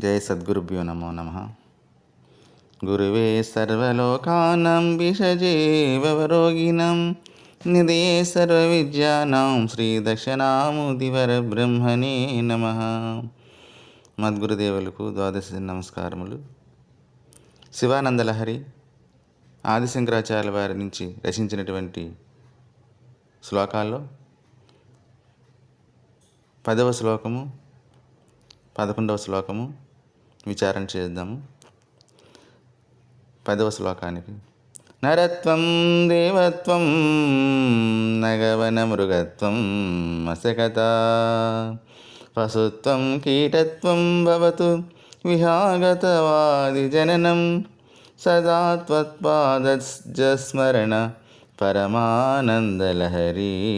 జయ సద్గురుభ్యో నమో నమ. గురువే సర్వలోకానం విషజేవరోగిణం నిధయే సర్వవిద్యానాం శ్రీదక్షిణాముదివర బ్రహ్మణే నమ. మద్గురుదేవులకు ద్వాదశ నమస్కారములు. శివానందలహరి ఆదిశంకరాచార్య వారి నుంచి రచించినటువంటి శ్లోకాల్లో పదవ శ్లోకము పదకొండవ శ్లోకము విచారణ చేద్దాము. పదవ శ్లోకానికి. నరత్వం దేవత్వం నగవన మృగత్వం మసకత పశుత్వం కీటత్వం భవతు విహాగతవాది జననం. సదా త్వత్పాదస్మరణ పరమానందలహరీ.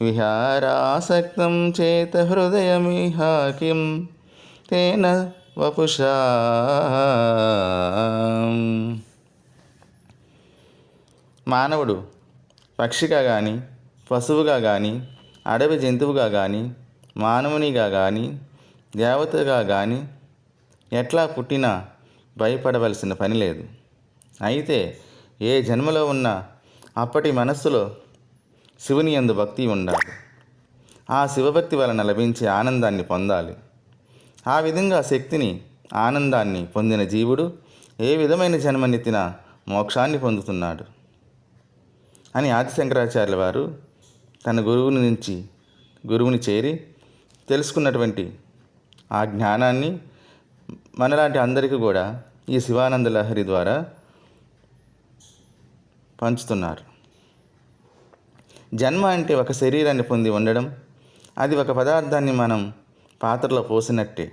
విహారాసక్తం చేత హృదయమిహ కిం తేన వపుషా. మానవుడు పక్షిగా కానీ పశువుగా కానీ అడవి జంతువుగా కానీ మానవునిగా కానీ దేవతగా కానీ ఎట్లా పుట్టినా భయపడవలసిన పని లేదు. అయితే ఏ జన్మలో ఉన్నా అప్పటి మనస్సులో శివుని యందు భక్తి ఉండాలి. ఆ శివభక్తి వలన లభించే ఆనందాన్ని పొందాలి. ఆ విధంగా శక్తిని ఆనందాన్ని పొందిన జీవుడు ఏ విధమైన జన్మనెత్తినా మోక్షాన్ని పొందుతున్నాడు. అని ఆదిశంకరాచార్యుల వారు తన గురువుని నుంచి గురువుని చేరి తెలుసుకున్నటువంటి ఆ జ్ఞానాన్ని మనలాంటి అందరికీ కూడా ఈ శివానంద లహరి ద్వారా పంచుతున్నారు. జన్మ అంటే ఒక శరీరాన్ని పొంది ఉండడం అది ఒక పదార్థాన్ని మనం పాత్రలో పోసినట్టే.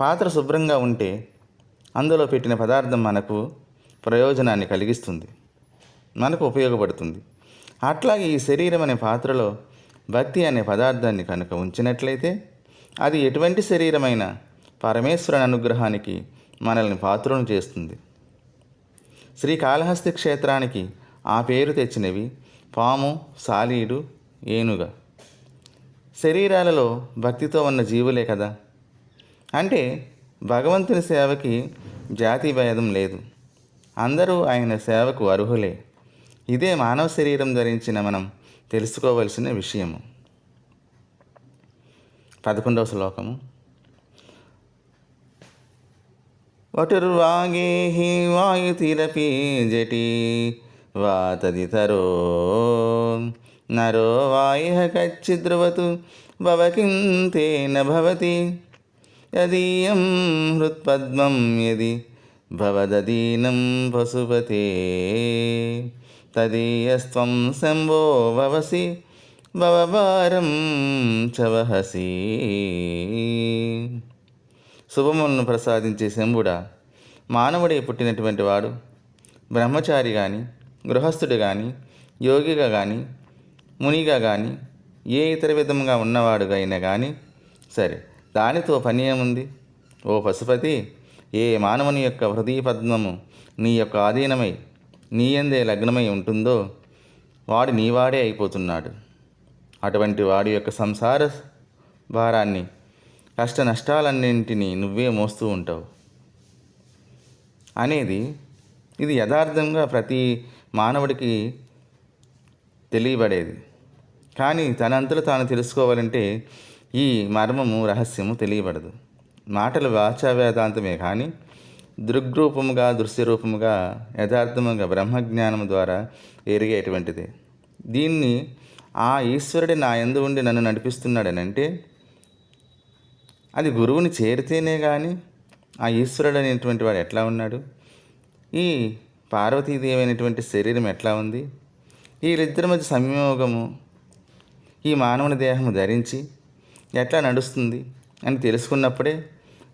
పాత్ర శుభ్రంగా ఉంటే అందులో పెట్టిన పదార్థం మనకు ప్రయోజనాన్ని కలిగిస్తుంది మనకు ఉపయోగపడుతుంది. అట్లాగే ఈ శరీరం అనే పాత్రలో భక్తి అనే పదార్థాన్ని కనుక ఉంచినట్లయితే అది ఎటువంటి శరీరమైన పరమేశ్వరుని అనుగ్రహానికి మనల్ని పాత్రను చేస్తుంది. శ్రీకాళహస్తి క్షేత్రానికి ఆ పేరు తెచ్చినవి పాము సాలీడు ఏనుగ. శరీరాలలో భక్తితో ఉన్న జీవులే కదా? అంటే భగవంతుని సేవకి జాతి భేదం లేదు. అందరూ ఆయన సేవకు అర్హులే. ఇదే మానవ శరీరం ధరించిన మనం తెలుసుకోవలసిన విషయము. పదకొండవ శ్లోకము. వటుర్వాగేహి వాయుతిరపి జటి వా తదితరో నరో వాయుః కచ్చిద్రువతు భవకింతేన భవతి. యదీయం హృత్పద్మం యది భవదీనం పశుపతే తదీయస్త్వం శంభో భవసి భవభారం చవహసి శుభములను ప్రసాదించే శంభుడా మానవుడే పుట్టినటువంటి వాడు బ్రహ్మచారి కానీ గృహస్థుడు కానీ యోగిగా కానీ మునిగా కానీ ఏ ఇతర విధంగా ఉన్నవాడుగా అయినా కానీ సరే దానితో పని ఏముంది? ఓ పశుపతి ఏ మానవుని యొక్క హృదయ పద్మము నీ యొక్క ఆధీనమై నీ ఎందే లగ్నమై ఉంటుందో వాడు నీవాడే అయిపోతున్నాడు. అటువంటి వాడి యొక్క సంసార భారాన్ని కష్ట నష్టాలన్నింటినీ నువ్వే మోస్తూ ఉంటావు. అనేది ఇది యథార్థంగా ప్రతి మానవుడికి తెలియబడేది. కానీ తనంతలో తాను తెలుసుకోవాలంటే ఈ మర్మము రహస్యము తెలియబడదు. మాటలు వాచావేదాంతమే కానీ దృగ్రూపముగా దృశ్యరూపముగా యథార్థముగా బ్రహ్మజ్ఞానము ద్వారా ఎరిగేటువంటిది. దీన్ని ఆ ఈశ్వరుడి నా ఎందు ఉండి నన్ను నడిపిస్తున్నాడనంటే అది గురువుని చేరితేనే కానీ ఆ ఈశ్వరుడు అనేటువంటి వాడు ఎట్లా ఉన్నాడు? ఈ పార్వతీదేవి అనేటువంటి శరీరం ఎట్లా ఉంది? వీళ్ళిద్దరి మధ్య సంయోగము ఈ మానవుని దేహము ధరించి ఎట్లా నడుస్తుంది అని తెలుసుకున్నప్పుడే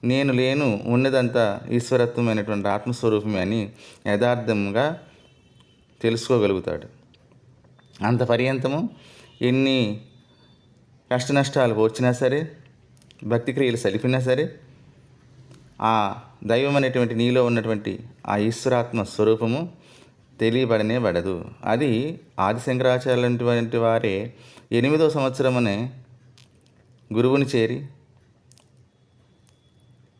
నేను లేను ఉన్నదంతా ఈశ్వరత్వమైనటువంటి ఆత్మస్వరూపమే అని యథార్థంగా తెలుసుకోగలుగుతాడు. అంత పర్యంతము ఎన్ని కష్ట నష్టాలు వచ్చినా సరే భక్తి క్రియలు సలిపినా సరే ఆ దైవం అనేటువంటి నీలో ఉన్నటువంటి ఆ ఈశ్వరాత్మ స్వరూపము తెలియబడనే పడదు. అది ఆదిశంకరాచార్యులటువంటి వారే ఎనిమిదో సంవత్సరమనే గురువుని చేరి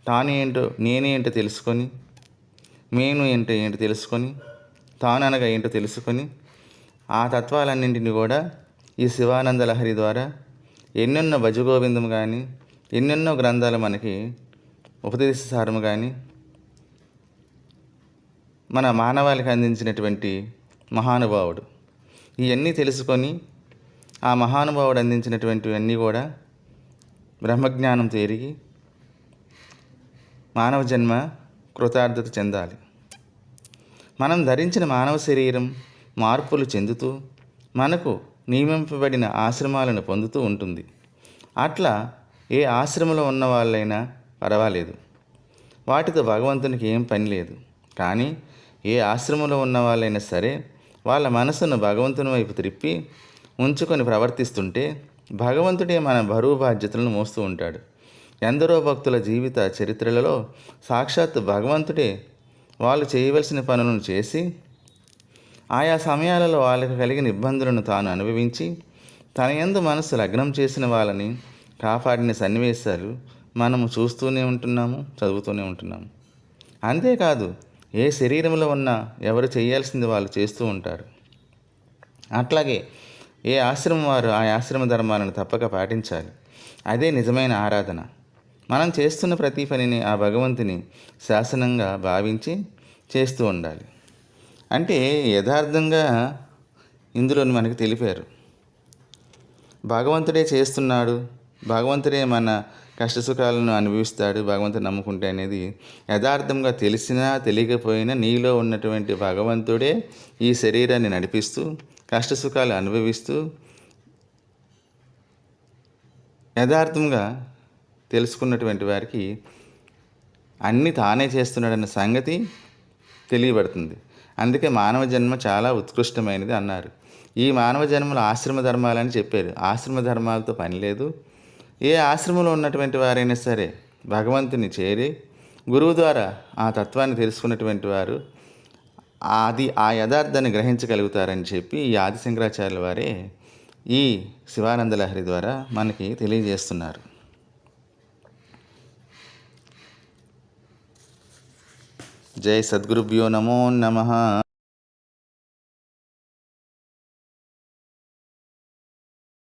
తాను ఏంటో నేనేంటో తెలుసుకొని నేను ఏంటో ఏంటో తెలుసుకొని తాను అనగా ఏంటో తెలుసుకొని ఆ తత్వాలన్నింటినీ కూడా ఈ శివానంద లహరి ద్వారా ఎన్నెన్నో భజగోవిందం కానీ ఎన్నెన్నో గ్రంథాలు మనకి ఉపదేశసారము కానీ మన మానవాళికి అందించినటువంటి మహానుభావుడు. ఇవన్నీ తెలుసుకొని ఆ మహానుభావుడు అందించినటువంటివన్నీ కూడా బ్రహ్మజ్ఞానం తేరిగి మానవ జన్మ కృతార్థత చెందాలి. మనం ధరించిన మానవ శరీరం మార్పులు చెందుతూ మనకు నియమింపబడిన ఆశ్రమాలను పొందుతూ ఉంటుంది. అట్లా ఏ ఆశ్రమంలో ఉన్న వాళ్ళైనా పర్వాలేదు. వాటితో భగవంతునికి ఏం పని లేదు. కానీ ఏ ఆశ్రమంలో ఉన్న వాళ్ళైనా సరే వాళ్ళ మనసును భగవంతుని వైపు త్రిప్పి ఉంచుకొని ప్రవర్తిస్తుంటే భగవంతుడే మన బరువు బాధ్యతలను మోస్తూ ఉంటాడు. ఎందరో భక్తుల జీవిత చరిత్రలలో సాక్షాత్ భగవంతుడే వాళ్ళు చేయవలసిన పనులను చేసి ఆయా సమయాలలో వాళ్ళకు కలిగిన ఇబ్బందులను తాను అనుభవించి తన యందు మనసు లగ్నం చేసిన వాళ్ళని కాపాడిన సన్నివేశాలు మనము చూస్తూనే ఉంటున్నాము చదువుతూనే ఉంటున్నాము. అంతేకాదు ఏ శరీరంలో ఉన్నా ఎవరు చేయాల్సింది వాళ్ళు చేస్తూ ఉంటారు. అట్లాగే ఏ ఆశ్రమం వారు ఆ ఆశ్రమ ధర్మాలను తప్పక పాటించాలి. అదే నిజమైన ఆరాధన. మనం చేస్తున్న ప్రతి పనిని ఆ భగవంతుని శాసనంగా భావించి చేస్తూ ఉండాలి. అంటే యథార్థంగా ఇందులో మనకు తెలిపారు. భగవంతుడే చేస్తున్నాడు భగవంతుడే మన కష్టసుఖాలను అనుభవిస్తాడు భగవంతుడు నమ్ముకుంటే అనేది యథార్థంగా తెలిసినా తెలియకపోయినా నీలో ఉన్నటువంటి భగవంతుడే ఈ శరీరాన్ని నడిపిస్తూ కష్టసుఖాలు అనుభవిస్తూ యథార్థంగా తెలుసుకున్నటువంటి వారికి అన్నీ తానే చేస్తున్నాడన్న సంగతి తెలియబడుతుంది. అందుకే మానవ జన్మ చాలా ఉత్కృష్టమైనది అన్నారు. ఈ మానవ జన్మలు ఆశ్రమ ధర్మాలని చెప్పారు. ఆశ్రమ ధర్మాలతో పని లేదు. ఏ ఆశ్రమంలో ఉన్నటువంటి వారైనా సరే భగవంతుని చేరి గురువు ద్వారా ఆ తత్వాన్ని తెలుసుకున్నటువంటి వారు అది ఆ యథార్థాన్ని గ్రహించగలుగుతారని చెప్పి ఈ ఆది శంకరాచార్యుల వారే ఈ శివానంద లహరి ద్వారా మనకి తెలియజేస్తున్నారు. జై సద్గురుభ్యో నమో నమః.